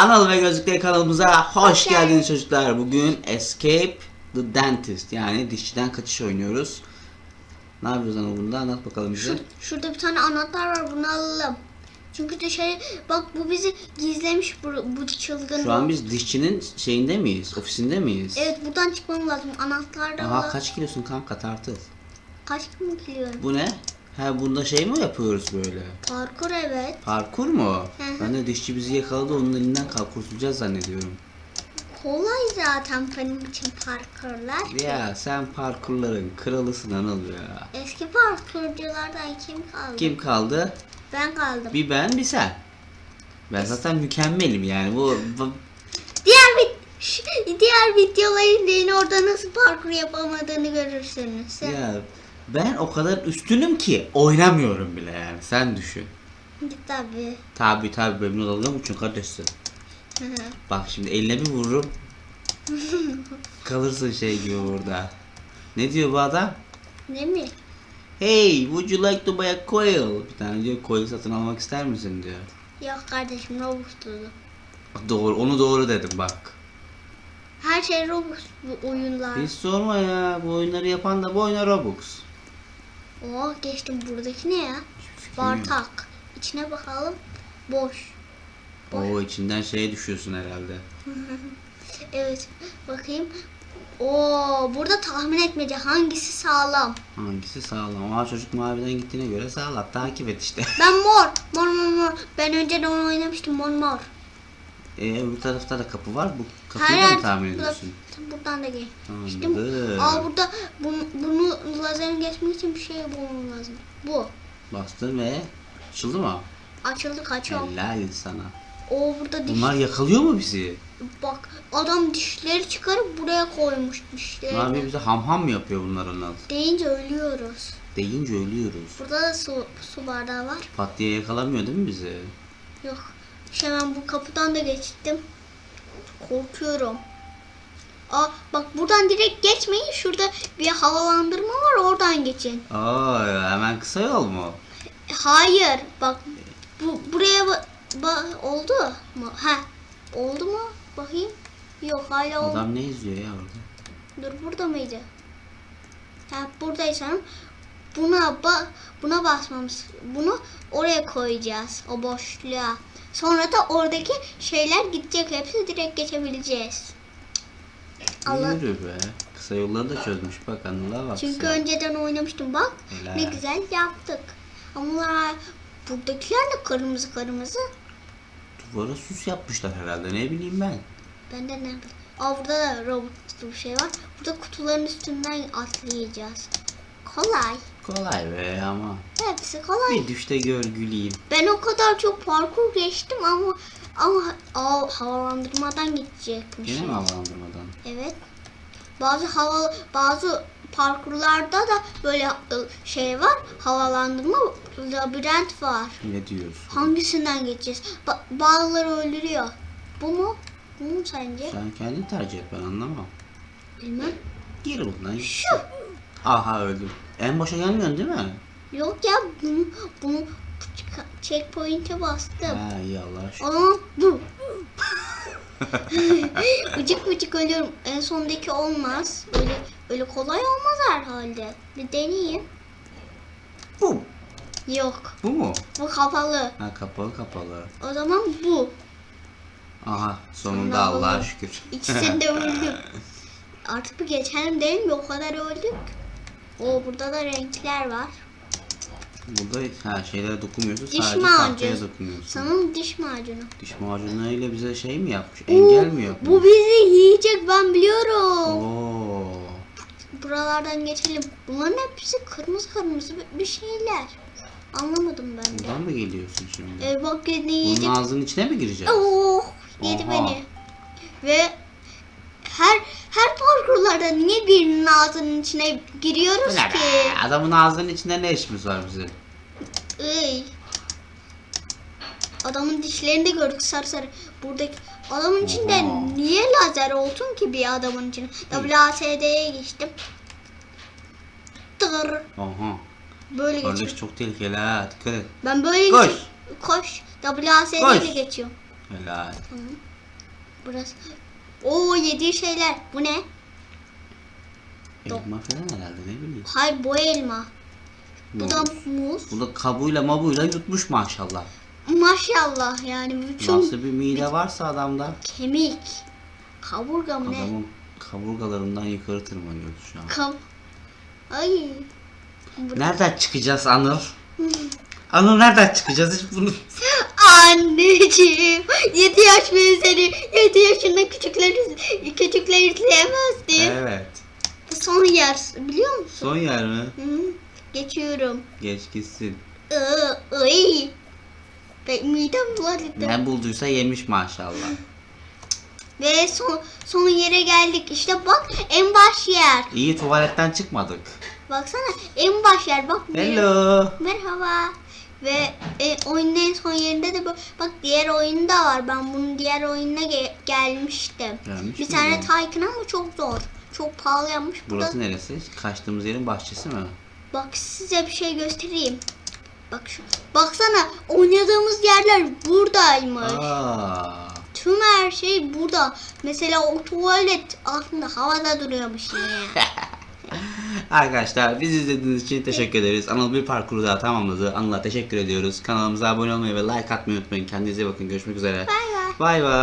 Anıl ve Gözlükleri kanalımıza hoş Hoş geldiniz çocuklar. Bugün Escape the Dentist yani dişçiden kaçış oynuyoruz. Ne yapıyoruz Anıl bunda? Anlat bakalım bize. Şurada bir tane anahtar var bunu alalım. Çünkü dışarı bak bu bizi gizlemiş bu, bu çılgın. Şu an biz dişçinin şeyinde miyiz? Ofisinde miyiz? Evet buradan çıkmam lazım. Anahtar da Aha kaç kilosun kanka tartıl. Kaç mı biliyorum. Bu ne? Ha bunda şey mi yapıyoruz böyle? Parkur evet. Parkur mu? Hı hı. Ben de dişçi bizi yakaladı onun elinden kurtulacağız zannediyorum. Kolay zaten benim için parkurlar. Ya sen parkurların kralısın Anıl ya. Eski parkurculardan kim kaldı? Kim kaldı? Ben kaldım. Bir ben bir sen. Ben zaten mükemmelim yani bu, bu Diğer Ş- diğer videoları izleyin orada nasıl parkur yapamadığını görürsünüz. ya ben o kadar üstünüm ki oynamıyorum bile yani sen düşün. Tabii. Tabi tabi memnun olalım için kardeşsin. Bak şimdi eline bir vururum. Kalırsın şey gibi burada. Ne diyor bu adam? Değil mi? Hey, would you like to buy a coil? Bir tane diyor coil satın almak ister misin diyor. Yok kardeşim Robux'tu. Bak Doğru, onu doğru dedim bak. Her şey Robux bu oyunlar. Hiç sorma ya, bu oyunları yapan da bu oyuna Robux. Oh geçtim buradaki ne ya? Bartak. İçine bakalım. Boş. Oo içinden şeye düşüyorsun herhalde. Evet bakayım. Oo burada tahmin etmece hangisi sağlam? Hangisi sağlam? Aa çocuk maviden gittiğine göre sağlam. Takip et işte. Ben mor. Mor mor mor. Ben önceden onu oynamıştım mor mor. Ee, öbür tarafta da kapı var. Bu Her kapıyı da mı tahmin ediyorsun? Buradan da gel. İşte Anladım. aa burada bu, bunu lazerin geçmek için bir şey bulmam lazım. Bu. Bastın ve açıldı mı? Açıldı kaçıyor. Helal sana. O burada diş. Bunlar yakalıyor mu bizi? Bak adam dişleri çıkarıp buraya koymuş dişleri. Abi bize ham ham mı yapıyor bunlar onlar? Deyince ölüyoruz. Deyince ölüyoruz. Burada da su, su bardağı var. Pat diye yakalamıyor değil mi bizi? Yok. İşte ben bu kapıdan da geçtim. Korkuyorum. Aa bak buradan direkt geçmeyin. Şurada bir havalandırma var oradan geçin. Aa hemen kısa yol mu? Hayır bak bu buraya ba- ba- oldu mu? Ha oldu mu? Bakayım. Yok hala oldu. Adam ne izliyor ya orada? Dur burada mıydı? Ha buradaysam buna ba buna basmamız. Bunu oraya koyacağız o boşluğa. Sonra da oradaki şeyler gidecek. Hepsi direkt geçebileceğiz. Allah. Yürü be. Kısa yolları da çözmüş bak Anıl'a bak. Çünkü sen. önceden oynamıştım bak. Helal. Ne güzel yaptık. Ama buradakiler de kırmızı kırmızı. Duvara süs yapmışlar herhalde ne bileyim ben. Ben de ne bileyim. Aa burada da robotlu bir şey var. Burada kutuların üstünden atlayacağız. Kolay. Kolay be ama. Hepsi kolay. Bir düşte gör güleyim. Ben o kadar çok parkur geçtim ama ama aa, havalandırmadan gidecekmiş. Yine mi havalandırmadan? Evet. Bazı hava bazı parkurlarda da böyle ı, şey var. Havalandırma labirent var. Ne diyorsun? Hangisinden geçeceğiz? Ba- bazıları öldürüyor. Bu mu? Bu mu sence? Sen kendin tercih et ben anlamam. Bilmem. Gir bundan. Şu. Aha öldüm. En başa gelmiyorsun değil mi? Yok ya bunu bunu checkpoint'e bastım. Ha iyi Allah. Aa bu. Ucuk ucuk ölüyorum. En sondaki olmaz. Öyle öyle kolay olmaz herhalde. Bir deneyeyim. Bu. Yok. Bu mu? Bu kapalı. Ha kapalı kapalı. O zaman bu. Aha sonunda Sonunda Allah'a şükür. İkisini de öldüm. Artık bir geçelim değil mi? O kadar öldük. O burada da renkler var. Burada ha şeylere dokunmuyorsun Diş sadece macunu. dokunuyorsun. Sanırım diş macunu. Diş macunlarıyla bize şey mi yapmış? Engel mi yapmış? Bu bizi yiyecek ben biliyorum. Oo. Buralardan geçelim. Bunların hepsi kırmızı kırmızı bir- bir şeyler. Anlamadım ben de. Buradan mı geliyorsun şimdi? E bak ne yiyecek. Bunun ağzının içine mi gireceğiz? Oh yedi Oha. beni. Ve her her parkurlarda niye birinin ağzının içine giriyoruz ki? Adamın ağzının içinde ne işimiz var bizim? Iy. Adamın dişlerini de gördük sarı sarı. Buradaki adamın içinde Oha. niye lazer olsun ki bir adamın içine? WASD'ye geçtim. Tır. Aha. Böyle Kardeş geçiyorum. çok tehlikeli ha. Dikkat et. Ben böyle Koş. geçiyorum. Koş. WASD'ye Koş. geçiyorum. Helal. Burası. Oo yediği şeyler. Bu ne? Elma falan herhalde ne bileyim. Hayır bu elma. Bu da muz. Bu da kabuğuyla mabuyla yutmuş maşallah. Maşallah yani bütün Nasıl bir mide varsa adamda. kemik. Kaburga mı ne? Adamın kaburgalarından yukarı tırmanıyoruz şu an. Kam Ay. Nereden çıkacağız Anıl? Anıl nereden çıkacağız? Hiç bunu... Anneciğim. 7 yaş benzeri. 7 yaşında küçükler, küçükler izleyemezdim. Evet. Son yer biliyor musun? Son yer mi? Hı. Geçiyorum. Geç gitsin. Iı, Ay. Be- Midem bulandı. Ne bulduysa yemiş maşallah. Ve son son yere geldik. İşte bak en baş yer. İyi tuvaletten çıkmadık. Baksana en baş yer. Bak Hello. Merhaba. Ve e, oyunun en son yerinde de bu. Bak diğer oyun da var. Ben bunun diğer oyununa ge- gelmiştim. Gelmiş bir tane Tycoon ama çok zor. Çok pahalı yapmış. Burada Burası neresi? Kaçtığımız yerin bahçesi mi? bak size bir şey göstereyim. Bak şu. Baksana oynadığımız yerler buradaymış. Aa. Tüm her şey burada. Mesela o tuvalet aslında havada duruyormuş yine. Arkadaşlar biz izlediğiniz için teşekkür ederiz. Anıl bir parkuru daha tamamladı. Anıl'a teşekkür ediyoruz. Kanalımıza abone olmayı ve like atmayı unutmayın. Kendinize bakın. Görüşmek üzere. Bay bay. Bay bay.